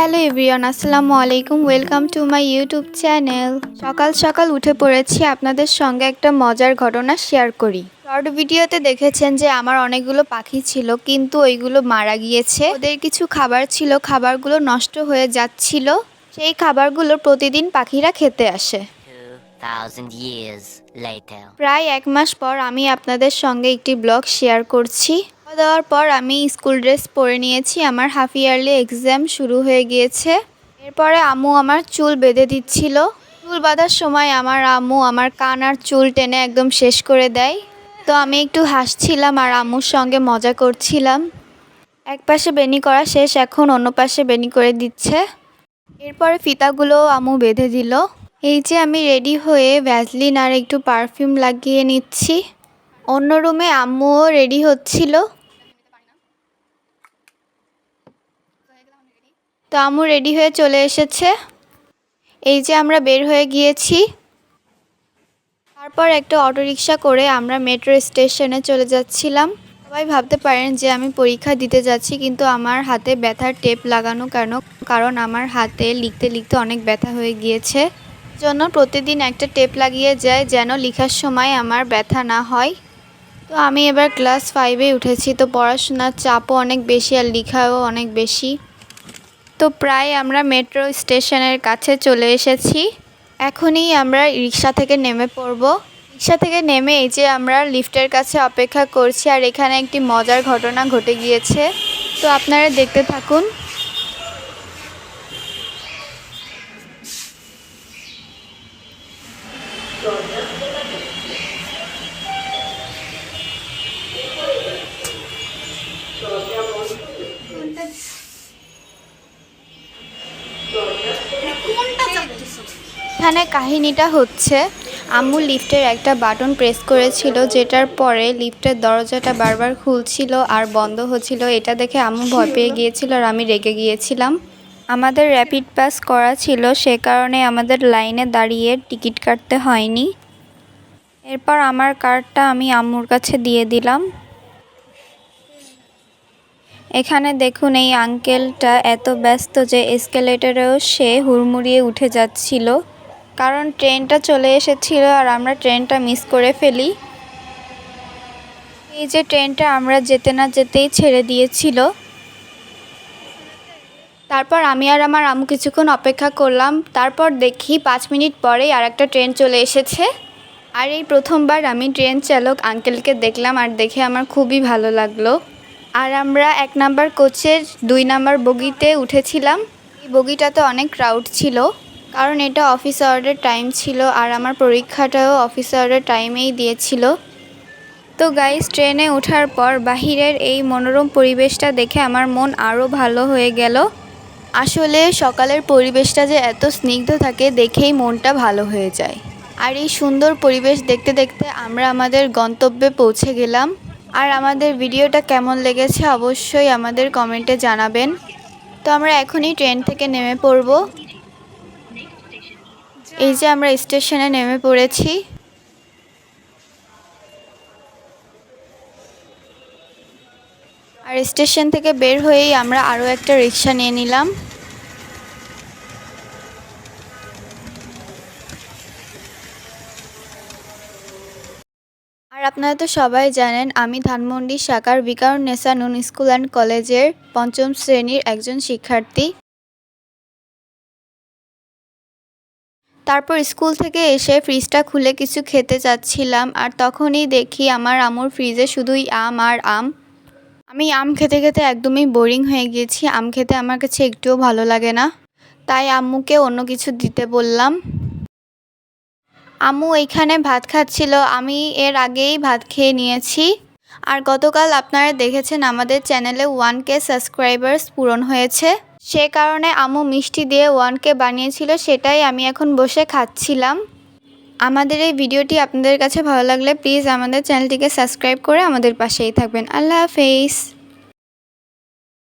Hello everyone আসসালামু আলাইকুম। Welcome to my YouTube channel. সকাল সকাল উঠে পড়েছি আপনাদের সঙ্গে একটা মজার ঘটনা শেয়ার করি। শর্ট ভিডিওতে দেখেছেন যে আমার অনেকগুলো পাখি ছিল কিন্তু ওইগুলো মারা গিয়েছে। ওদের কিছু খাবার ছিল খাবারগুলো নষ্ট হয়ে যাচ্ছিল। সেই খাবারগুলো প্রতিদিন পাখিরা খেতে আসে। 2,000 years later. প্রায় এক মাস পর আমি আপনাদের সঙ্গে একটি ব্লগ শেয়ার করছি। খাওয়া দাওয়ার পর আমি স্কুল ড্রেস পরে নিয়েছি। আমার হাফ ইয়ারলি এক্সাম শুরু হয়ে গিয়েছে। এরপরে আম্মু আমার চুল বেঁধে দিচ্ছিল। চুল বাঁধার সময় আমার আম্মু আমার কান আর চুল টেনে একদম শেষ করে দেয়। তো আমি একটু হাসছিলাম আর আম্মুর সঙ্গে মজা করছিলাম। এক পাশে বেনি করা শেষ, এখন অন্য পাশে বেনি করে দিচ্ছে। এরপরে ফিতাগুলো আম্মু বেঁধে দিল। এই যে আমি রেডি হয়ে ভ্যাসলিন আর একটু পারফিউম লাগিয়ে নিচ্ছি। অন্য রুমে আম্মুও রেডি হচ্ছিল। তো আম্মু রেডি হয়ে চলে এসেছে। এই যে আমরা বের হয়ে গিয়েছি। তারপর একটা অটোরিকশা করে আমরা মেট্রো স্টেশনে চলে যাচ্ছিলাম। সবাই ভাবতে পারেন যে আমি পরীক্ষা দিতে যাচ্ছি, কিন্তু আমার হাতে ব্যথার টেপ লাগানো কেন? কারণ আমার হাতে লিখতে লিখতে অনেক ব্যথা হয়ে গিয়েছে। জন্য প্রতিদিন একটা টেপ লাগিয়ে যায় যেন লেখার সময় আমার ব্যথা না হয়। তো আমি এবার ক্লাস ফাইভে উঠেছি, তো পড়াশোনার চাপও অনেক বেশি আর লেখাও অনেক বেশি। তো প্রায় আমরা মেট্রো স্টেশনের কাছে চলে এসেছি। এখনই আমরা রিক্সা থেকে নেমে পড়ব। রিক্সা থেকে নেমে এই যে আমরা লিফটের কাছে অপেক্ষা করছি আর এখানে একটি মজার ঘটনা ঘটে গিয়েছে। তো আপনারা দেখতে থাকুন। এখানে কাহিনীটা হচ্ছে, আম্মু লিফটের একটা বাটন প্রেস করেছিল, যেটার পরে লিফটের দরজাটা বারবার খুলছিল আর বন্ধ হচ্ছিল। এটা দেখে আম্মু ভয় পেয়ে গিয়েছিল আর আমি রেগে গিয়েছিলাম। আমাদের র্যাপিড পাস করা ছিল, সে কারণে আমাদের লাইনে দাঁড়িয়ে টিকিট কাটতে হয়নি। এরপর আমার কার্ডটা আমি আম্মুর কাছে দিয়ে দিলাম। এখানে দেখুন, এই আঙ্কেলটা এত ব্যস্ত যে এসকেলেটরেও সে হুড়মুড়িয়ে উঠে যাচ্ছিল। কারণ ট্রেনটা চলে এসেছিল আর আমরা ট্রেনটা মিস করে ফেলি। এই যে ট্রেনটা আমরা যেতে না যেতেই ছেড়ে দিয়েছিল। তারপর আমি আর আমার আম্মু কিছুক্ষণ অপেক্ষা করলাম। তারপর দেখি পাঁচ মিনিট পরেই আর একটা ট্রেন চলে এসেছে। আর এই প্রথমবার আমি ট্রেন চালক আঙ্কেলকে দেখলাম আর দেখে আমার খুবই ভালো লাগল। আর আমরা এক নাম্বার কোচের দুই নাম্বার বগিতে উঠেছিলাম। এই বগিটাতে অনেক ক্রাউড ছিল। কারণ এটা অফিস আওয়ারের টাইম ছিল আর আমার পরীক্ষাটাও অফিস আওয়ারের টাইমেই দিয়েছিল। তো গাইস ট্রেনে ওঠার পর বাহিরের এই মনোরম পরিবেশটা দেখে আমার মন আরও ভালো হয়ে গেল। আসলে সকালের পরিবেশটা যে এত স্নিগ্ধ থাকে দেখেই মনটা ভালো হয়ে যায়। আর এই সুন্দর পরিবেশ দেখতে দেখতে আমরা আমাদের গন্তব্যে পৌঁছে গেলাম। আর আমাদের ভিডিওটা কেমন লেগেছে অবশ্যই আমাদের কমেন্টে জানাবেন। তো আমরা এখনই ট্রেন থেকে নেমে পড়ব। এই যে আমরা স্টেশনে নেমে পড়েছি। আর স্টেশন থেকে বের হয়েই আমরা আরও একটা রিক্সা নিয়ে নিলাম। আর আপনারা তো সবাই জানেন, আমি ধানমন্ডি শাখার বিকারুন্নেসা নুন স্কুল অ্যান্ড কলেজের পঞ্চম শ্রেণির একজন শিক্ষার্থী। তারপর স্কুল থেকে এসে ফ্রিজটা খুলে কিছু খেতে চাচ্ছিলাম আর তখনই দেখি আমার আমুর ফ্রিজে শুধুই আম আর আম। আমি আম খেতে খেতে একদমই বোরিং হয়ে গিয়েছি, আম খেতে আমার কাছে একটুও ভালো লাগে না। তাই আম্মুকে অন্য কিছু দিতে বললাম। আম্মু এইখানে ভাত খাচ্ছিল, আমি এর আগেই ভাত খেয়ে নিয়েছি। আর গতকাল আপনারা দেখেছেন আমাদের চ্যানেলে ওয়ান কে সাবস্ক্রাইবার্স পূরণ হয়েছে। সে কারণে আমু মিষ্টি দিয়ে ওয়ানকে বানিয়েছিল, সেটাই আমি এখন বসে খাচ্ছিলাম। আমাদের এই ভিডিওটি আপনাদের কাছে ভালো লাগলে প্লিজ আমাদের চ্যানেলটিকে সাবস্ক্রাইব করে আমাদের পাশেই থাকবেন। আল্লাহ হাফেজ।